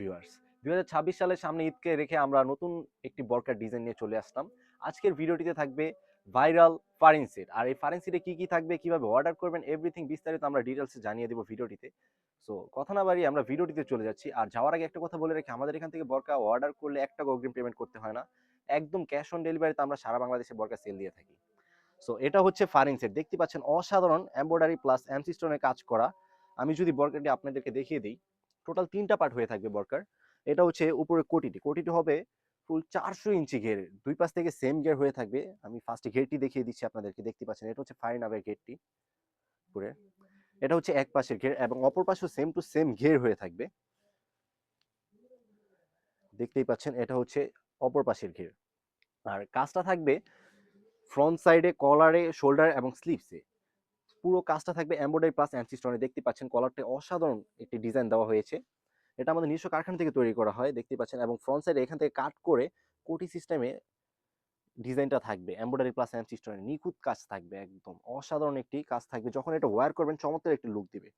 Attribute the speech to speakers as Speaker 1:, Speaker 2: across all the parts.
Speaker 1: Viewers দু হাজার ছাব্বিশ সালের সামনে ঈদকে রেখে আমরা নতুন একটি বরকার ডিজাইন নিয়ে চলে আসলাম। আজকের ভিডিওটিতে থাকবে ভাইরাল ফারিন সেট আর এই ফারিন কী কি থাকবে, কীভাবে অর্ডার করবেন এভরিথিং বিস্তারিত আমরা ডিটেলসে জানিয়ে দেবো ভিডিওটিতে। সো কথা না বাড়িয়ে আমরা ভিডিওটিতে চলে যাচ্ছি। আর যাওয়ার আগে একটা কথা বলে রেখে আমাদের এখান থেকে বরকা অর্ডার করলে এক টাকা অগ্রিম পেমেন্ট করতে হয় না। একদম ক্যাশ অন ডেলিভারিতে আমরা সারা বাংলাদেশে বরকা সেল দিয়ে থাকি। সো এটা হচ্ছে ফারিন সেট দেখতে পাচ্ছেন অসাধারণ এমব্রয়ডারি প্লাস এমসি স্টোনের কাজ করা। আমি যদি বরকারটি আপনাদেরকে দেখিয়ে দিই। টোটাল তিনটা পার্ট হয়ে থাকবে বরকার। এটা হচ্ছে উপরে কোটিটি। কোটিটি হবে ফুল চারশো ইঞ্চি ঘের। দুই পাশ থেকে সেম গের হয়ে থাকবে। আমি ফার্স্টে ঘেরটি দেখিয়ে দিচ্ছি আপনাদেরকে। দেখতে পাচ্ছেন, এটা হচ্ছে ফাইন আবের গেটটি উপরে। এটা হচ্ছে এক পাশের ঘের এবং অপর পাশেও সেম টু সেম ঘের হয়ে থাকবে। দেখতেই পাচ্ছেন, এটা হচ্ছে অপর পাশের ঘের। আর কাজটা থাকবে ফ্রন্ট সাইডে কলারে শোল্ডার এবং স্লিভসে পুরো কাজটা থাকবে এমব্রয়ডারি প্লাস অ্যান্সি স্টোনে দেখতে পাচ্ছেন কলারটা অসাধারণ একটি ডিজাইন দেওয়া হয়েছে। এটা আমাদের নিজস্ব কারখানা থেকে তৈরি করা হয়, দেখতে পাচ্ছেন। এবং ফ্রন্ট সাইডে এখান থেকে কাট করে কোটি সিস্টেমে ডিজাইনটা থাকবে। এমব্রয়ডারি প্লাস স্টোনে নিখুঁত কাজ থাকবে একদম। অসাধারণ একটি কাজ থাকবে। যখন এটা ওয়্যার করবেন, চমৎকার একটি লুক দিবে।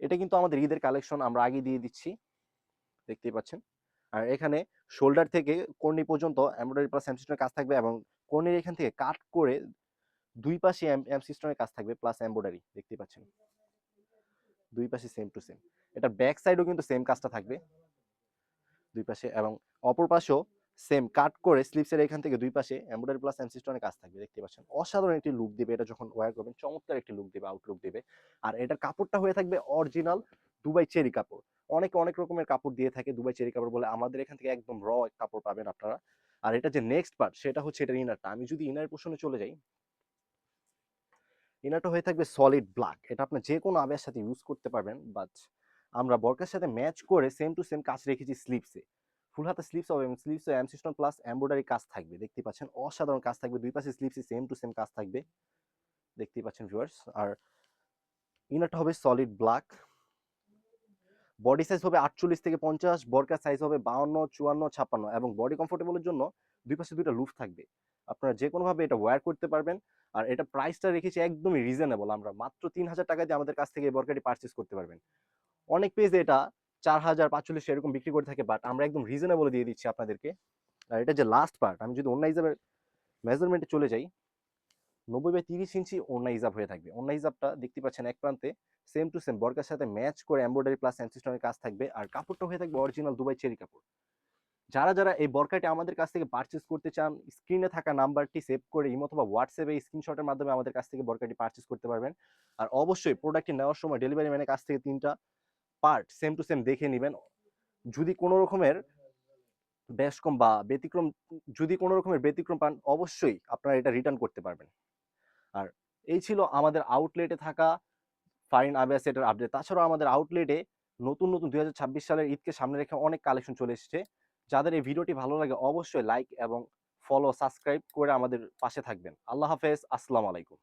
Speaker 1: এটা কিন্তু আমাদের ঈদের কালেকশন আমরা আগে দিয়ে দিচ্ছি। দেখতেই পাচ্ছেন। আর এখানে শোল্ডার থেকে কর্নি পর্যন্ত এমব্রয়ডারি প্লাস স্টোনের কাজ থাকবে এবং কর্নির এখান থেকে কাট করে দুই পাশে এমসি স্টোনের কাজ থাকবে প্লাস এমব্রয়ডারি দেখতে পাচ্ছেন। দুই পাশে সেম টু সেম এটা ব্যাক সাইডও কিন্তু সেম কাজটা থাকবে। দুই পাশে এবং অপর পাশেও সেম কাট করে স্লিপসের এখান থেকে দুই পাশে এমব্রয়ডারি প্লাস এম স্টোনের কাজ থাকবে দেখতে পাচ্ছেন। অসাধারণ একটি লুক দেবে এটা যখন ওয়ার করবেন, চমৎকার একটি লুক দেবে আউটলুক দেবে। আর এটার কাপড়টা হয়ে থাকবে অরিজিনাল দুবাই চেরি কাপড়। অনেকে অনেক রকমের কাপড় দিয়ে থাকে দুবাই চেরি কাপড় বলে, আমাদের এখান থেকে একদম র কাপড় পাবেন আপনারা। আর এটা যে নেক্সট পার্ট সেটা হচ্ছে এটার ইনারটা আমি যদি ইনার পোষণে চলে যাই ইনারটা হয়ে থাকবে সলিড ব্ল্যাক এটা আপনি যে কোনো আবের সাথে ইউজ করতে পারবেন বাট আমরা বরকার সাথে ম্যাচ করে সেম টু সেম কাজ রেখেছি স্লিপসে ফুল হাতে স্লিপস হবে এবং স্লিপসে এমসিস্টন প্লাস এমব্রয়ডারি কাজ থাকবে। দেখতে পাচ্ছেন অসাধারণ কাজ থাকবে, দুই পাশে স্লিপসে সেম টু সেম কাজ থাকবে। দেখতেই পাচ্ছেন ভিউয়ার্স আর ইনারটা হবে সলিড ব্ল্যাক বডি সাইজ হবে আটচল্লিশ থেকে পঞ্চাশ, বরকার সাইজ হবে বাউন্ন, চুয়ান্ন, ছাপ্পান্ন এবং বডি কমফোর্টেবলের জন্য দুই পাশে দুইটা লুফ থাকবে। আপনারা যে কোনোভাবে এটা ওয়্যার করতে পারবেন। আর এটা প্রাইসটা রেখেছি একদমই রিজনেবল আমরা মাত্র তিন হাজার টাকা দিয়ে আমাদের কাছ থেকে এই বরকাটি পারচেস করতে পারবেন। অনেক পেজে এটা চার হাজার পাঁচচল্লিশ এরকম বিক্রি করে থাকে বাট আমরা একদম রিজনেবল দিয়ে দিচ্ছি আপনাদেরকে। আর এটা যে লাস্ট পার্ট আমি যদি অন্য হিসাবে মেজারমেন্টে চলে যাই, নব্বই বাই তিরিশ ইঞ্চি অন্য হিসাব হয়ে থাকবে। অন্য হিসাবটা দেখতে পাচ্ছেন এক প্রান্তে সেম টু সেম বরকার সাথে ম্যাচ করে এমব্রয়ডারি প্লাস অ্যান্সিস্টনের কাজ থাকবে, আর কাপড়টা হয়ে থাকবে অরিজিনাল দুবাই চেরি কাপড়। যারা যারা এই বরকাটি আমাদের কাছ থেকে পারচেস করতে চান স্ক্রিনে থাকা নাম্বারটি সেভ করে ইমো অথবা হোয়াটসঅ্যাপে স্ক্রিনশটের মাধ্যমে আমাদের কাছ থেকে বরকাটি পারচেস করতে পারবেন। আর অবশ্যই প্রোডাক্টটি নেওয়ার সময় ডেলিভারি ম্যানের কাছ থেকে তিনটা পার্ট সেম টু সেম দেখে নেবেন। যদি কোনো রকমের বেশ কম বা ব্যতিক্রম, যদি কোনো রকমের ব্যতিক্রম পান, অবশ্যই আপনারা এটা রিটার্ন করতে পারবেন। আর এই ছিল আমাদের আউটলেটে থাকা ফাইন আবিয়া সেটের আপডেট তাছাড়াও আমাদের আউটলেটে নতুন নতুন দু হাজার ছাব্বিশ সালের ঈদকে সামনে রেখে অনেক কালেকশন চলে এসেছে। যাদের এই ভিডিওটি ভালো লাগে অবশ্যই লাইক এবং ফলো সাবস্ক্রাইব করে আমাদের পাশে থাকবেন। আল্লাহ হাফেজ, আসসালামু আলাইকুম।